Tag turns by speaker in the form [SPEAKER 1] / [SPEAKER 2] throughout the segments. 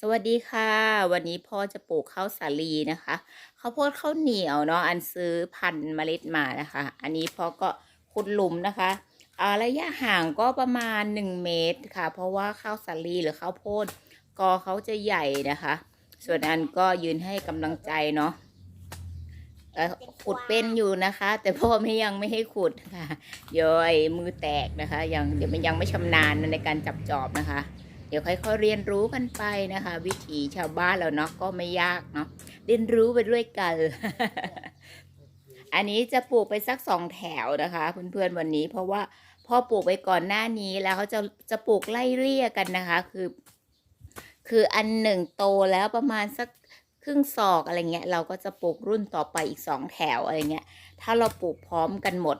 [SPEAKER 1] สวัสดีค่ะ วันนี้พ่อจะปลูกข้าวสาลีนะคะข้าวโพดข้าวเหนียวเนาะอันซื้อพันเมล็ดมานะคะ อันนี้พ่อก็ขุดหลุมนะคะอาระยะห่างก็ประมาณ 1 เมตรค่ะ เพราะว่าข้าวสาลีหรือข้าวโพดกอเขาจะใหญ่นะคะ ส่วนอันก็ยืนให้กำลังใจเนาะขุดเป็นอยู่นะคะ แต่พ่อไม่ยังไม่ให้ขุดค่ะยวไอ้มือแตกนะคะ ยังเดี๋ยวมันยังไม่ชำนาญในการจับจอบนะคะ เดี๋ยวค่อยๆเรียนรู้กันไปนะคะ วิถีชาวบ้านเราเนาะก็ไม่ยากเนาะเรียนรู้ไปด้วยกัน อันนี้จะปลูกไปสักสองแถวนะคะเพื่อนๆวันนี้ เพราะว่าพ่อปลูกไปก่อนหน้านี้แล้วเขาจะจะปลูกไล่เลี่ยกันนะคะ คือ คืออันหนึ่งโตแล้วประมาณสักครึ่งศอกอะไรเงี้ยเราก็จะปลูกรุ่นต่อไปอีกสองแถวอะไรเงี้ย ถ้าเราปลูกพร้อมกันหมด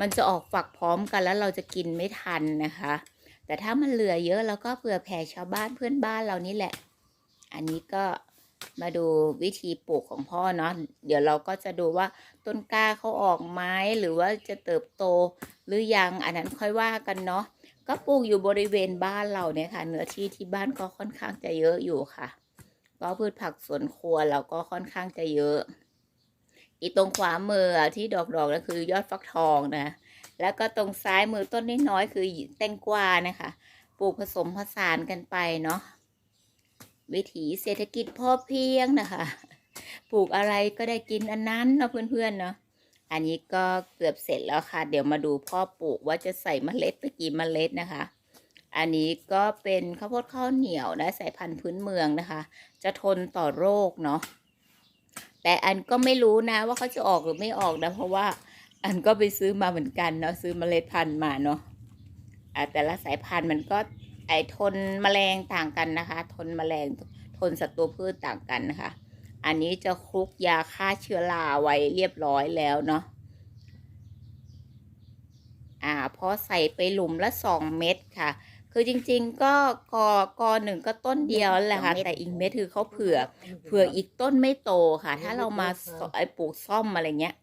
[SPEAKER 1] มันจะออกฝักพร้อมกันแล้วเราจะกินไม่ทันนะคะ แต่ถ้ามันเหลือเยอะเราก็เผื่อแผ่ชาวบ้านเพื่อนบ้านเรานี่แหละ อันนี้ก็มาดูวิธีปลูกของพ่อเนาะเดี๋ยวเราก็จะดูว่าต้นกล้าเขาออกไหมหรือว่าจะเติบโตหรือยังอันนั้นค่อยว่ากันเนาะก็ปลูกอยู่บริเวณบ้านเราเนี่ยค่ะ เนื้อที่ที่บ้านก็ค่อนข้างจะเยอะอยู่ค่ะก็พืชผักสวนครัวเราก็ค่อนข้างจะเยอะ อีตรงขวามือที่ดอกๆก็คือยอดฟักทองนะ แล้วก็ตรงซ้ายมือต้นน้อยๆคือแตงกวานะคะปลูกผสมผสานกันไปเนาะวิถีเศรษฐกิจพอเพียงนะคะ ปลูกอะไรก็ได้กินอันนั้นเนาะเพื่อนๆเนาะอันนี้ก็เกือบเสร็จแล้วค่ะ เดี๋ยวมาดูพ่อปลูกว่าจะใส่เมล็ดไปกี่เมล็ดนะคะ อันนี้ก็เป็นข้าวโพดข้าวเหนียวนะสายพันธุ์พื้นเมืองนะคะ จะทนต่อโรคเนาะแต่อันก็ไม่รู้นะว่าเขาจะออกหรือไม่ออกนะเพราะว่า อันก็ไปซื้อมาเหมือนกันเนาะซื้อเมล็ดพันธุ์มาเนาะอ่าแต่ละสายพันธุ์มันก็ไอทนแมลงต่างกันนะคะ ทนแมลงทนศัตรูพืชต่างกันนะคะ อันนี้จะคลุกยาฆ่าเชื้อราไว้เรียบร้อยแล้วเนาะอ่าพอใส่ไปหลุมละสองเม็ดค่ะ คือจริงๆก็กอกอหนึ่งก็ต้นเดียวแหละค่ะ แต่อีกเม็ดคือเขาเผื่อเผื่ออีกต้นไม่โตค่ะ ถ้าเรามาสไอปลูกซ่อมอะไรเงี้ย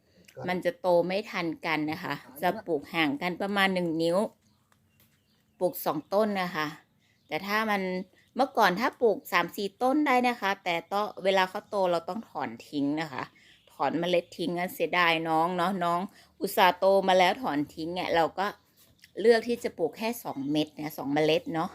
[SPEAKER 1] มันจะโตไม่ทันกันนะคะ จะปลูกห่างกันประมาณหนึ่งนิ้ว ปลูกสองต้นนะคะ แต่ถ้ามันเมื่อก่อนถ้าปลูกสามสี่ต้นได้นะคะ แต่ต้องเวลาเขาโตเราต้องถอนทิ้งนะคะ ถอนเมล็ดทิ้งงั้นเสียดายน้องเนาะน้อง อุตส่าห์โตมาแล้วถอนทิ้งเนี่ยเราก็เลือกที่จะปลูกแค่สองเม็ดนะสองเมล็ดเนาะ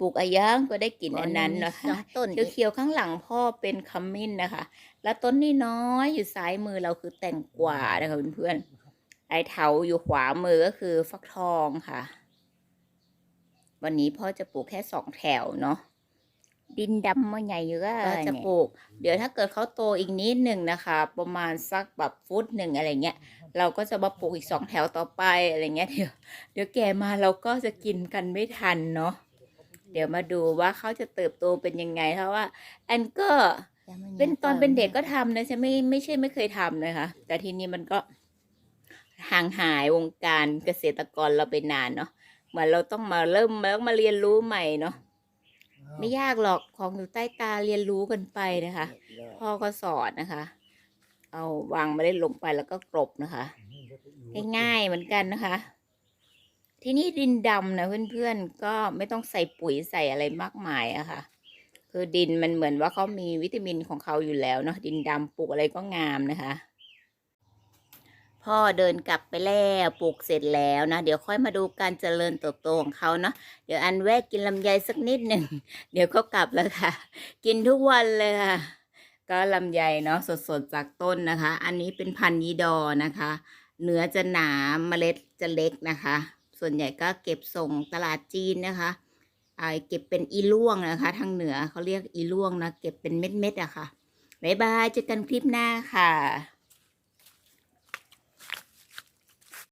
[SPEAKER 1] ปลูกอะยังก็ได้กินอันนั้นนะคะ
[SPEAKER 2] ต้น
[SPEAKER 1] เขียวๆข้างหลังพ่อเป็นขมิ้นนะคะ แล้วต้นนี่น้อยอยู่ซ้ายมือเราคือแตงกวานะคะเพื่อนๆไอเถาอยู่ขวามือก็คือฟักทองค่ะ วันนี้พ่อจะปลูกแค่สองแถวเนาะ
[SPEAKER 2] ดินดำมาใหญ่เยอะ
[SPEAKER 1] ก็จะปลูก เดี๋ยวถ้าเกิดเขาโตอีกนิดหนึ่งนะคะ ประมาณสักแบบฟุตหนึ่งอะไรเงี้ย เราก็จะมาปลูกอีกสองแถวต่อไปอะไรเงี้ยเดี๋ยวเดี๋ยวแก่มาเราก็จะกินกันไม่ทันเนาะ เดี๋ยวมาดูว่าเขาจะเติบโตเป็นยังไงเพราะว่าอันก็เป็นตอนเป็นเด็กก็ทำนะใช่ไม่ไม่ใช่ไม่เคยทำนะคะ แต่ทีนี้มันก็ห่างหายวงการเกษตรกรเราไปนานเนาะเหมือนเราต้องมาเริ่มแล้วมาเรียนรู้ใหม่เนาะไม่ยากหรอกของอยู่ใต้ตาเรียนรู้กันไปนะคะ พ่อก็สอนนะคะ เอาวางเมาเล่นลงไปแล้วก็กรบนะคะ ง่ายๆเหมือนกันนะคะ ที่นี่ดินดำนะเพื่อนๆ ก็ไม่ต้องใส่ปุ๋ยใส่อะไรมากมายอะค่ะ คือดินมันเหมือนว่าเขามีวิตามินของเขาอยู่แล้วเนาะดินดำปลูกอะไรก็งามนะคะ พ่อเดินกลับไปแล้วปลูกเสร็จแล้วนะ เดี๋ยวค่อยมาดูการเจริญเติบโตของเขาเนาะเดี๋ยวอันแวะกินลำไยสักนิดหนึ่งเดี๋ยวก็กลับแล้วค่ะ กินทุกวันเลยค่ะก็ลำไยเนาะสดๆจากต้นนะคะ อันนี้เป็นพันธุ์ยีดอนะคะ เนื้อจะหนาเมล็ดจะเล็กนะคะ ส่วนใหญ่ก็เก็บส่งตลาดจีนนะคะเก็บเป็นอีล่วงนะคะ ทางเหนือเขาเรียกอีล่วงนะ เก็บเป็นเม็ดๆอะค่ะ บ๊ายบายเจอกันคลิปหน้าค่ะ